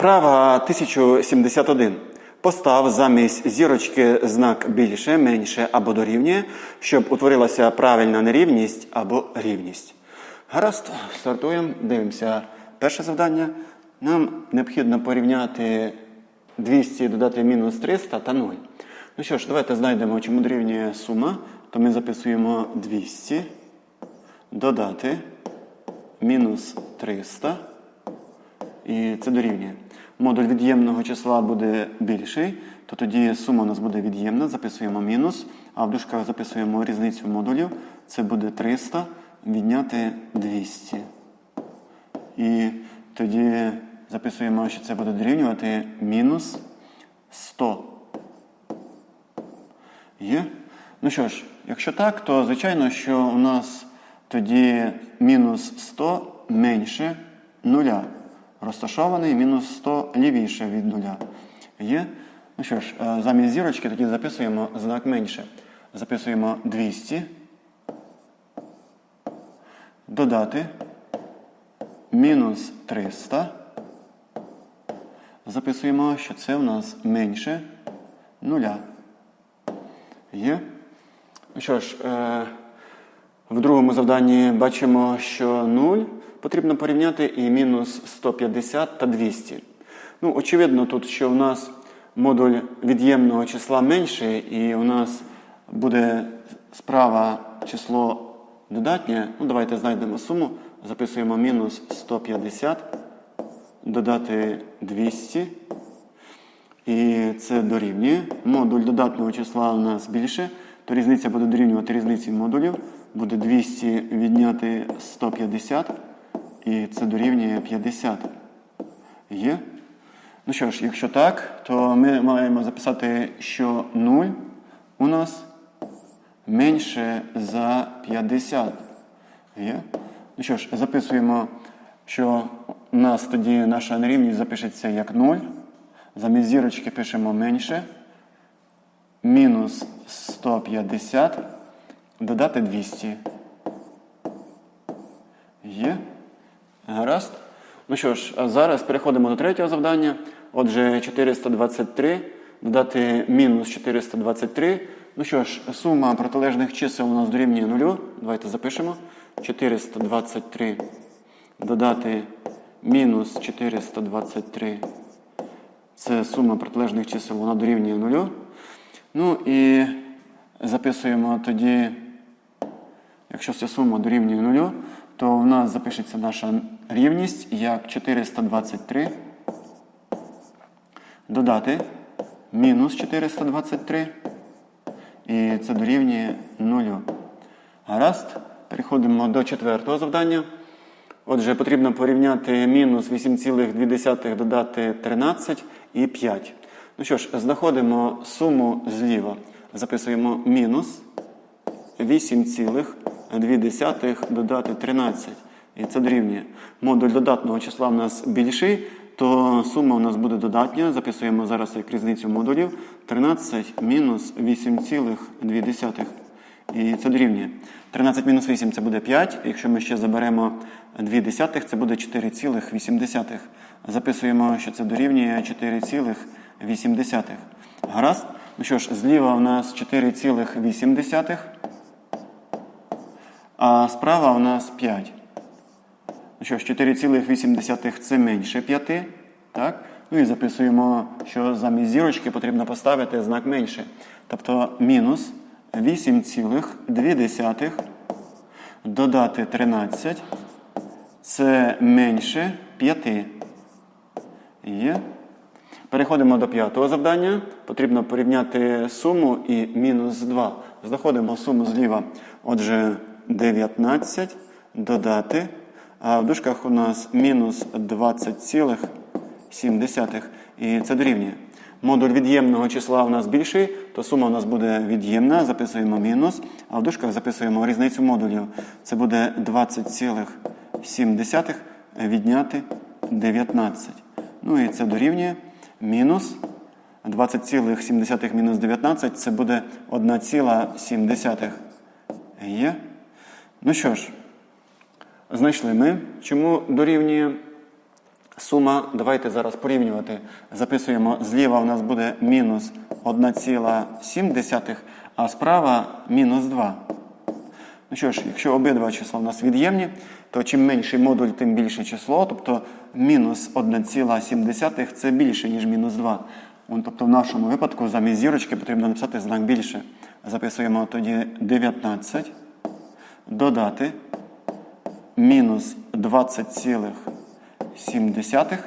Вправа 1071. Постав замість зірочки знак більше, менше або дорівнює, щоб утворилася правильна нерівність або рівність. Гаразд, стартуємо, дивимося. Перше завдання. Нам необхідно порівняти 200 додати мінус 300 та 0. Ну що ж, давайте знайдемо, чому дорівнює сума. То ми записуємо 200 додати мінус 300. І це дорівнює. Модуль від'ємного числа буде більший, то тоді сума у нас буде від'ємна, записуємо мінус, а в дужках записуємо різницю модулів. Це буде 300 відняти 200. І тоді записуємо, що це буде дорівнювати мінус 100. Є? Ну що ж, якщо так, то звичайно, що у нас тоді мінус 100 менше нуля. Розташований мінус 100 лівіше від нуля. Є? Ну що ж, е, замість зірочки тоді записуємо знак менше. Записуємо 200. Додати мінус 300. Записуємо, що це у нас менше нуля. Є? Ну що ж, е, в другому завданні бачимо, що 0 потрібно порівняти і мінус 150 та 200. Ну, очевидно, тут, що у нас модуль від'ємного числа менший, і у нас буде справа число додатнє. Ну, давайте знайдемо суму. Записуємо мінус 150, додати 200. І це дорівнює. Модуль додатного числа у нас більше, то різниця буде дорівнювати різниці модулів. Буде 200 відняти 150, і це дорівнює 50. Є? Ну що ж, якщо так, то ми маємо записати, що 0 у нас менше за 50. Є? Ну що ж, записуємо, що у нас тоді наша нерівність запишеться як 0. Замість зірочки пишемо менше. Мінус 150. Додати 200. Є. Гаразд. Ну що ж, а зараз переходимо до третього завдання. Отже, 423. Додати мінус 423. Ну що ж, сума протилежних чисел у нас дорівнює нулю. Давайте запишемо. 423. Додати мінус 423. Це сума протилежних чисел, вона дорівнює нулю. Ну і записуємо тоді, якщо ця сума дорівнює нулю, то в нас запишеться наша рівність як 423 додати мінус 423. І це дорівнює нулю. Гаразд. Переходимо до четвертого завдання. Отже, потрібно порівняти мінус 8,2 додати 13 і 5. Ну що ж, знаходимо суму зліва. Записуємо мінус 8,2 додати 13. І це дорівнює. Модуль додатного числа в нас більший, то сума у нас буде додатня. Записуємо зараз як різницю модулів. 13 мінус 8,2. І це дорівнює. 13 мінус 8 це буде 5. Якщо ми ще заберемо 2 десятих, це буде 4,8. Записуємо, що це дорівнює 4,8. Гаразд? Ну що ж, зліва у нас 4,8, а справа у нас 5. Ну що ж, 4,8 це менше 5. Так? Ну і записуємо, що замість зірочки потрібно поставити знак менше. Тобто мінус 8,2 додати 13. Це менше 5. Є. Переходимо до п'ятого завдання. Потрібно порівняти суму і мінус 2. Знаходимо суму зліва. Отже, 19 додати. А в дужках у нас мінус 20,7. І це дорівнює. Модуль від'ємного числа у нас більший, то сума у нас буде від'ємна, записуємо мінус, а в дужках записуємо різницю модулів. Це буде 20,7 відняти 19. Ну і це дорівнює мінус 20,7 мінус 19 це буде 1,7. Є. Ну що ж, знайшли ми, чому дорівнює Сума, давайте зараз порівнювати. Записуємо, зліва у нас буде мінус 1,7, а справа мінус 2. Ну що ж, якщо обидва числа у нас від'ємні, то чим менший модуль, тим більше число. Тобто мінус 1,7 це більше, ніж мінус 2. Тобто в нашому випадку замість зірочки потрібно написати знак більше. Записуємо тоді 19, додати мінус 20,7.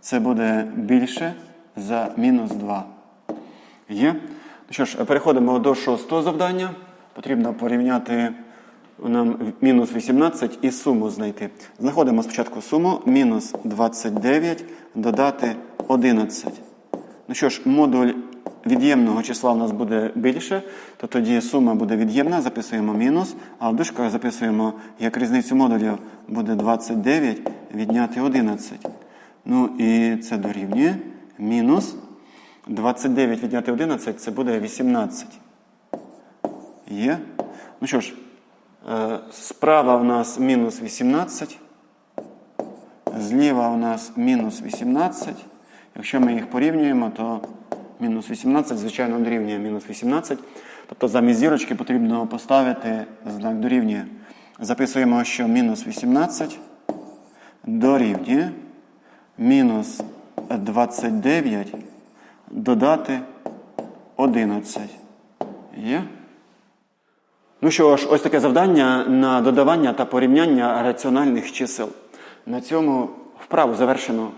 Це буде більше за мінус 2. Є? Ну що ж, переходимо до шостого завдання. Потрібно порівняти нам мінус 18 і суму знайти. Знаходимо спочатку суму мінус 29 додати 11. Ну що ж, модуль від'ємного числа у нас буде більше, то тоді сума буде від'ємна, записуємо мінус, а в дужках записуємо, як різницю модулів буде 29 відняти 11. Ну і це дорівнює мінус 29 відняти 11 це буде 18. Є. Ну що ж, справа в нас мінус 18. Зліва у нас мінус 18. Якщо ми їх порівнюємо, то мінус 18, звичайно, дорівнює мінус 18. Тобто замість зірочки потрібно поставити знак дорівнює. Записуємо, що мінус 18 дорівнює мінус 29 додати 11. Є? Ну що ж, ось таке завдання на додавання та порівняння раціональних чисел. На цьому вправу завершено.